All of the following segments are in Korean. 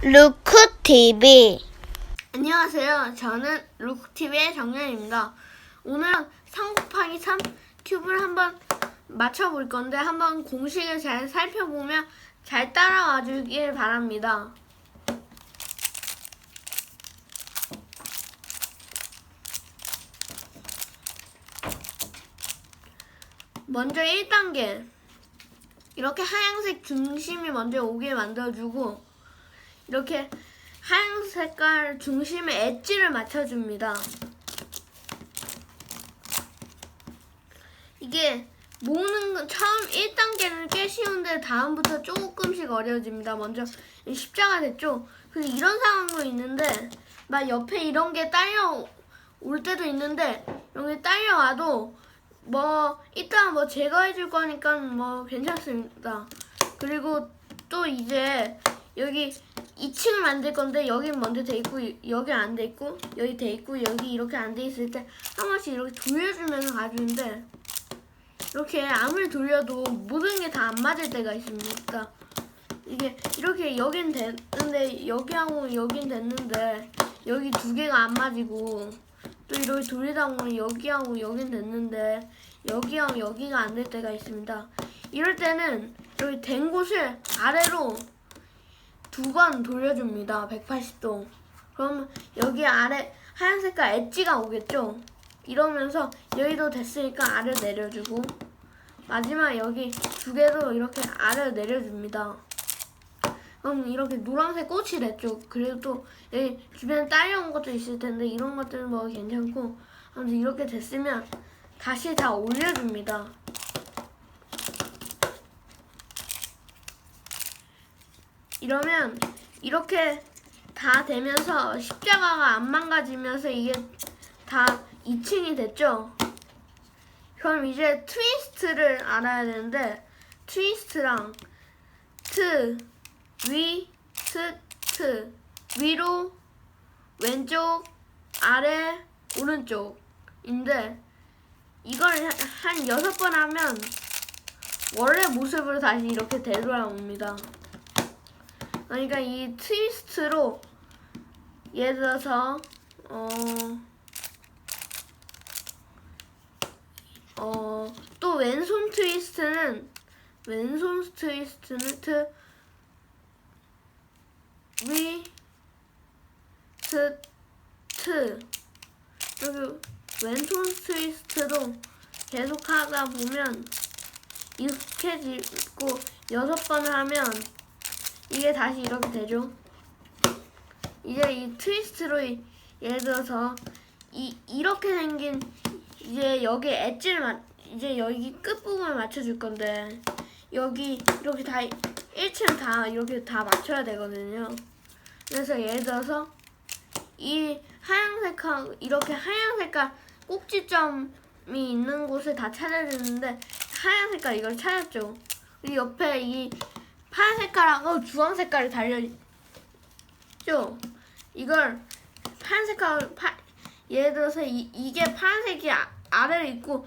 루크TV 안녕하세요. 저는 루크TV의 정연입니다. 오늘은 3 곱하기 3 큐브를 한번 맞춰볼 건데 한번 공식을 잘 살펴보며 잘 따라와 주길 바랍니다. 먼저 1단계 이렇게 하얀색 중심이 먼저 오게 만들어주고 이렇게 하얀 색깔 중심에 엣지를 맞춰줍니다. 이게 모으는 건 처음 1단계는 꽤 쉬운데 다음부터 조금씩 어려워집니다. 먼저 이 십자가 됐죠? 그래서 이런 상황도 있는데 막 옆에 이런 게 딸려 올 때도 있는데 게 딸려와도 뭐 이따 뭐 제거해 줄 거니까 뭐 괜찮습니다. 그리고 또 이제 여기 2층을 만들 건데 여긴 먼저 돼 있고 여기 안 돼 있고 여기 돼 있고 여기 이렇게 안 돼 있을 때 한 번씩 이렇게 돌려주면서 가주는데 이렇게 아무리 돌려도 모든 게 다 안 맞을 때가 있습니다. 이게 이렇게 여긴 됐는데 여기하고 여긴 됐는데 여기 두 개가 안 맞이고 또 이렇게 돌리다 보면 여기하고 여긴 됐는데 여기하고 여기가 안 될 때가 있습니다. 이럴 때는 여기 된 곳을 아래로 두 번 돌려줍니다. 180도. 그러면 여기 아래 하얀 색깔 엣지가 오겠죠? 이러면서 여기도 됐으니까 아래 내려주고 마지막 여기 두 개도 이렇게 아래 내려줍니다. 그럼 이렇게 노란색 꽃이 됐죠. 그래도 또 여기 주변에 딸려온 것도 있을 텐데 이런 것들은 뭐 괜찮고 아무튼 이렇게 됐으면 다시 다 올려줍니다. 이러면 이렇게 다 되면서 십자가가 안 망가지면서 이게 다 2층이 됐죠? 그럼 이제 트위스트를 알아야 되는데 트위스트랑 트, 위, 트, 트 위로, 왼쪽, 아래, 오른쪽인데 이걸 한 여섯 번 하면 원래 모습으로 다시 이렇게 되돌아옵니다. 그러니까 이 트위스트로 예를 들어서 어, 어, 또 왼손 트위스트는 왼손 트위스트는 트, 위, 트, 트. 그리고 왼손 트위스트도 계속 하다 보면 익숙해지고 여섯 번을 하면 이게 다시 이렇게 되죠. 이제 이 트위스트로 이- 예를 들어서 이 이렇게 생긴 이제 여기 엣지를 맞 이제 여기 끝 부분을 맞춰줄 건데 여기 이렇게 다 1층 다 이렇게 다 맞춰야 되거든요. 그래서 예를 들어서 이 하얀색하고 이렇게 하얀 색깔 꼭지점이 있는 곳을 다 찾아야 되는데 하얀 색깔 이걸 찾았죠. 그리고 옆에 이 파란 색깔하고 주황 색깔이 달려 있죠. 이걸 파란 색깔 파 예를 들어서 이, 이게 파란색이 아, 아래에 있고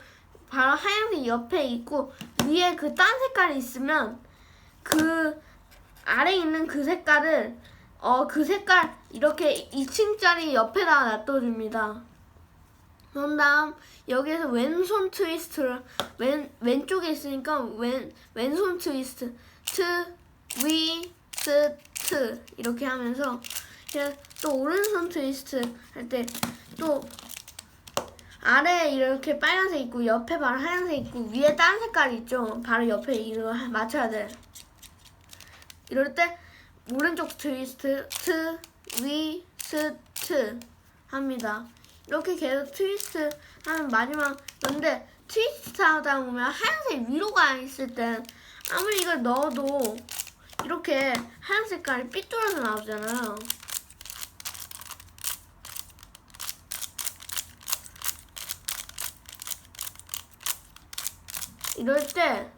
바로 하얀색이 옆에 있고 위에 그 딴 색깔이 있으면 그 아래에 있는 그 색깔을 어 그 색깔 이렇게 2층짜리 옆에다가 놔둬줍니다. 그런 다음 여기에서 왼손 트위스트를 왼 왼쪽에 있으니까 왼 왼손 트위스트 트 위스트 이렇게 하면서 또 오른손 트위스트 할 때 또 아래에 이렇게 빨간색 있고 옆에 바로 하얀색 있고 위에 다른 색깔 있죠. 바로 옆에 이거 하- 맞춰야 돼. 이럴 때 오른쪽 트위스트 트 위스트 합니다. 이렇게 계속 트위스트 하면 마지막 근데 트위스트 하다 보면 하얀색 위로 가 있을 땐 아무리 이걸 넣어도 이렇게 하얀 색깔이 삐뚤어져 나오잖아요. 이럴 때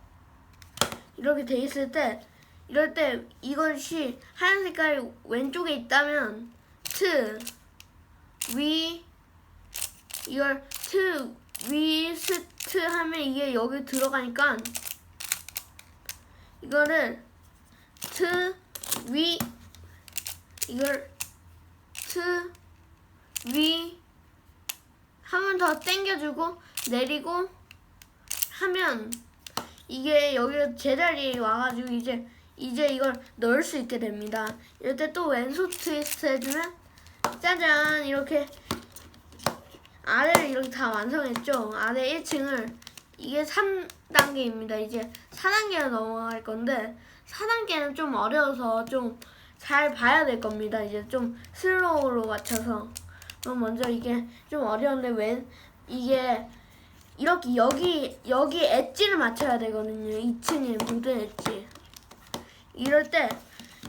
이렇게 돼 있을 때 이럴 때 이것이 하얀 색깔이 왼쪽에 있다면 트, 위, 이걸 트, 위, 스트 하면 이게 여기 들어가니까 이거를 트, 위, 이걸 트, 위, 한번더 당겨주고 내리고 하면 이게 여기 제자리에 와가지고 이제 이제 이걸 넣을 수 있게 됩니다. 이럴 때 또 왼손 트위스트 해주면 짜잔 이렇게 아래를 이렇게 다 완성했죠. 아래 1층을 이게 3단계입니다. 이제 4단계로 넘어갈 건데 4단계는 좀 어려워서 좀 잘 봐야 될 겁니다. 이제 좀 슬로우로 맞춰서 그럼 먼저 이게 좀 어려운데 왜 이게 이렇게 여기 여기 엣지를 맞춰야 되거든요. 2층에 모든 엣지. 이럴 때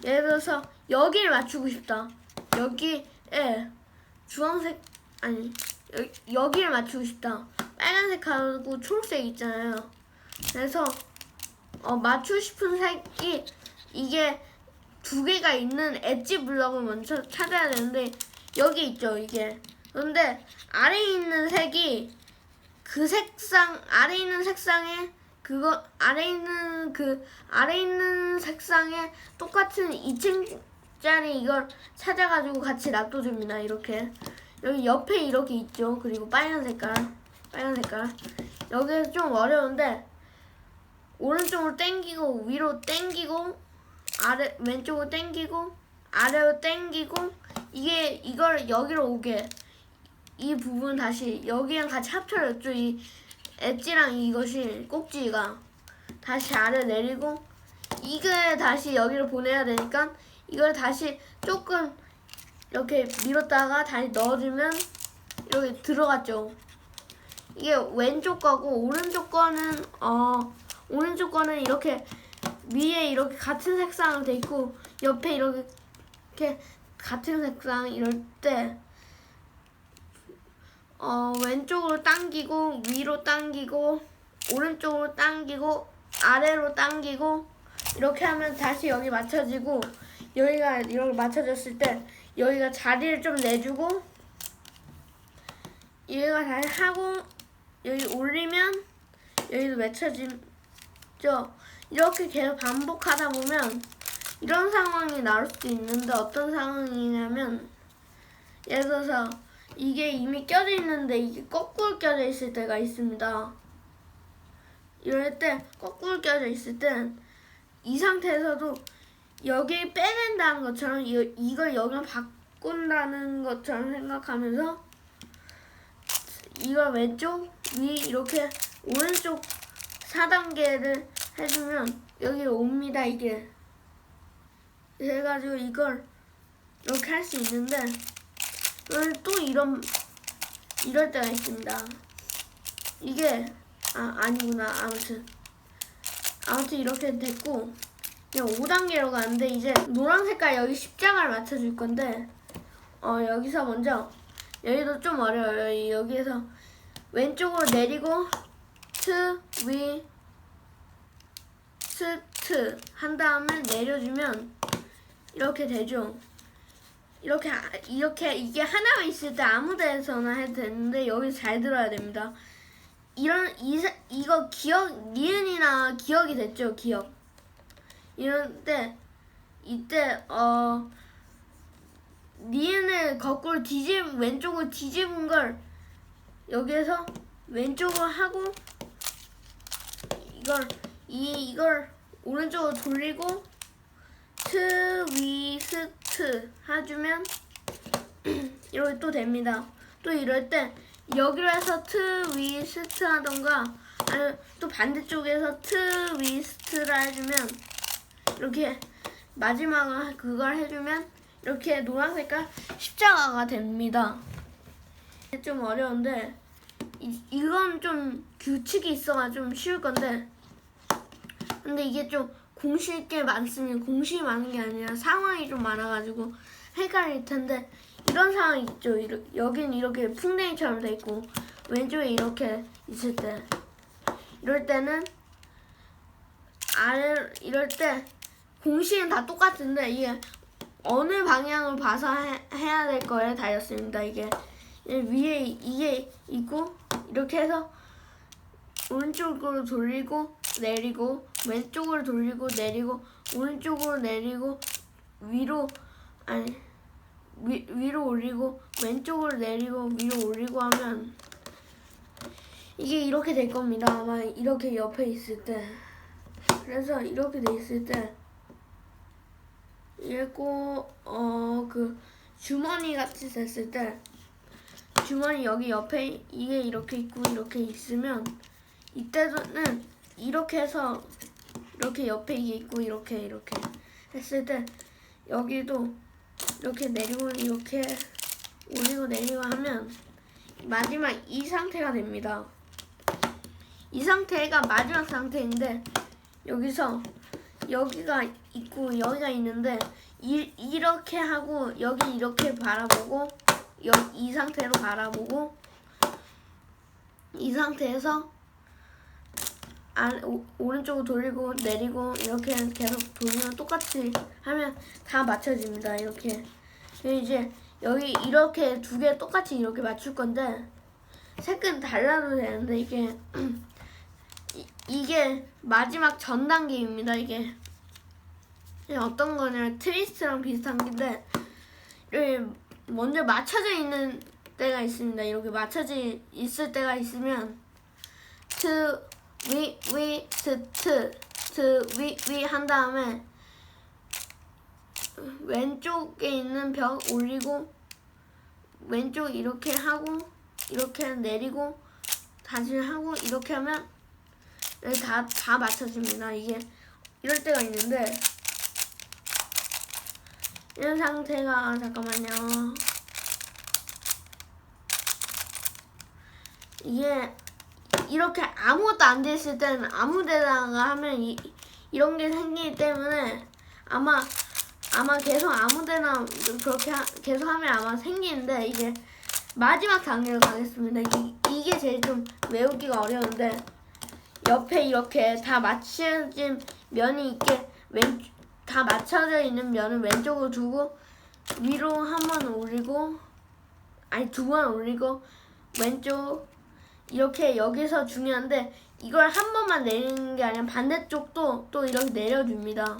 예를 들어서 여기를 맞추고 싶다. 여기에 주황색 아니 여, 여기를 맞추고 싶다. 빨간색하고 초록색 있잖아요. 그래서 어, 맞추고 싶은 색이 이게 두 개가 있는 엣지 블럭을 먼저 찾아야 되는데 여기 있죠 이게. 그런데 아래에 있는 색이 그 색상 아래 있는 색상에 그거 아래 있는 그 아래 있는 색상에 똑같은 2층짜리 이걸 찾아가지고 같이 놔둬줍니다 이렇게 여기 옆에 이렇게 있죠 그리고 빨간 색깔 빨간 색깔 여기서 좀 어려운데 오른쪽으로 당기고 위로 당기고 아래 왼쪽으로 당기고 아래로 당기고 이게 이걸 여기로 오게 이 부분 다시 여기랑 같이 합쳐졌죠. 이 엣지랑 이것이 꼭지가 다시 아래 내리고 이게 다시 여기로 보내야 되니까 이걸 다시 조금 이렇게 밀었다가 다시 넣어주면 이렇게 들어갔죠. 이게 왼쪽 거고 오른쪽 거는 어 오른쪽 거는 이렇게 위에 이렇게 같은 색상으로 돼 있고 옆에 이렇게 이렇게 같은 색상 이럴 때 어, 왼쪽으로 당기고 위로 당기고 오른쪽으로 당기고 아래로 당기고 이렇게 하면 다시 여기 맞춰지고 여기가 이렇게 맞춰졌을 때 여기가 자리를 좀 내주고 여기가 다시 하고 여기 올리면 여기도 맞춰지죠 이렇게 계속 반복하다 보면 이런 상황이 나올 수도 있는데 어떤 상황이냐면 예를 들어서 이게 이미 껴져 있는데 이게 거꾸로 껴져 있을 때가 있습니다. 이럴 때 거꾸로 껴져 있을 땐 이 상태에서도 여기 빼낸다는 것처럼 이, 이걸 여기로 바꾼다는 것처럼 생각하면서 이걸 왼쪽 위 이렇게 오른쪽 4단계를 해주면 여기 옵니다 이게. 그래가지고 이걸 이렇게 할 수 있는데 또 이런 이럴 때가 있습니다. 이게 아 아니구나 아무튼. 아무튼 이렇게 됐고 그냥 5단계로 가는데 이제 노란 색깔 여기 십자가를 맞춰줄 건데 어 여기서 먼저 여기도 좀 어려워요. 여기에서 왼쪽으로 내리고 트위 스트 한 다음에 내려주면 이렇게 되죠. 이렇게 아- 이렇게 이게 하나만 있을 때 아무 데서나 해도 되는데 여기 잘 들어야 됩니다. 이런 이 사- 이거 기억 니은이나 기억이 됐죠 기억. 이런 때 이때 어 니은을 거꾸로 뒤집 왼쪽으로 뒤집은 걸 여기에서 왼쪽으로 하고 이걸 이 이걸 오른쪽으로 돌리고 트위스트 해주면 이렇게 또 됩니다. 또 이럴 때 여기로 해서 트위스트 하던가 아니면 또 반대쪽에서 트위스트를 해주면 이렇게 마지막을 그걸 해주면 이렇게 노란 색깔 십자가가 됩니다. 좀 어려운데 이, 이건 좀 규칙이 있어가 좀 쉬울 건데 근데 이게 좀 공식이 많으면 공식이 많은 게 아니라 상황이 좀 많아가지고 헷갈릴 텐데 이런 상황 있죠. 이러, 여긴 이렇게 풍뎅이처럼 돼 있고 왼쪽에 이렇게 있을 때 이럴 때는 아래 이럴 때 공식은 다 똑같은데 이게 어느 방향을 봐서 해, 해야 될 거에 달렸습니다. 이게 위에 이게 있고 이렇게 해서 오른쪽으로 돌리고 내리고 왼쪽으로 돌리고 내리고 오른쪽으로 내리고 위로 아니 위, 위로 올리고 왼쪽으로 내리고 위로 올리고 하면 이게 이렇게 될 겁니다. 아마 이렇게 옆에 있을 때. 그래서 이렇게 돼 있을 때 이랬고 어 그 주머니 같이 됐을 때 주머니 여기 옆에 이게 이렇게 있고 이렇게 있으면 이때는 이렇게 해서 이렇게 옆에 이게 있고 이렇게 이렇게 했을 때 여기도 이렇게 내리고 이렇게 올리고 내리고 하면 마지막 이 상태가 됩니다. 이 상태가 마지막 상태인데 여기서 여기가 있고 여기가 있는데 이, 이렇게 하고 여기 이렇게 바라보고 여, 이 상태로 바라보고 이 상태에서 안, 오, 오른쪽으로 돌리고 내리고 이렇게 계속 돌리면 똑같이 하면 다 맞춰집니다. 이렇게 이제 여기 이렇게 두 개 똑같이 이렇게 맞출 건데 색은 달라도 되는데 이게 이, 이게 마지막 전 단계입니다. 이게 어떤 거냐면 트위스트랑 비슷한 건데 먼저 맞춰져 있는 때가 있습니다. 이렇게 맞춰져 있을 때가 있으면 트, 위, 위, 트, 트, 트, 위, 위 한 다음에 왼쪽에 있는 벽 올리고 왼쪽 이렇게 하고 이렇게 내리고 다시 하고 이렇게 하면 다, 다 맞춰집니다. 이게 이럴 때가 있는데 이런 상태가 잠깐만요. 이게 이렇게 아무것도 안 됐을 때는 아무 데다가 하면 이, 이런 게 생기기 때문에 아마 아마 계속 아무 데나 그렇게 하, 계속 하면 아마 생기는데 이게 마지막 단계로 가겠습니다. 이, 이게 제일 좀 외우기가 어려운데 옆에 이렇게 다 맞춰진 면이 있게 왼, 다 맞춰져 있는 면을 왼쪽으로 두고 위로 한 번 올리고 아니 두 번 올리고 왼쪽 이렇게 여기서 중요한데 이걸 한 번만 내리는 게 아니라 반대쪽도 또 이렇게 내려줍니다.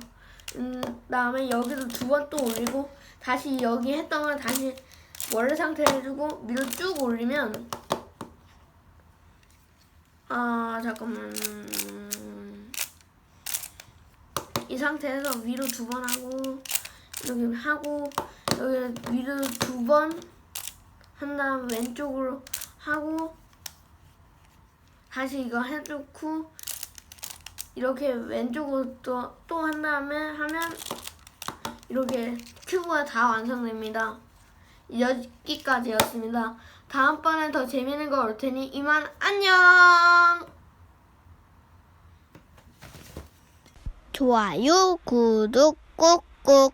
음, 다음에 여기도 두 번 또 올리고 다시 여기 했던 걸 다시 원래 상태로 해주고 위로 쭉 올리면 아 잠깐만 이 상태에서 위로 두 번 하고 여기 하고 여기 위로 두 번 한 다음 왼쪽으로 하고 다시 이거 해놓고 이렇게 왼쪽으로 또 또 한 다음에 하면 이렇게 큐브가 다 완성됩니다. 여기까지였습니다. 다음번에 더 재밌는 거 올 테니 이만 안녕! 좋아요, 구독 꾹꾹.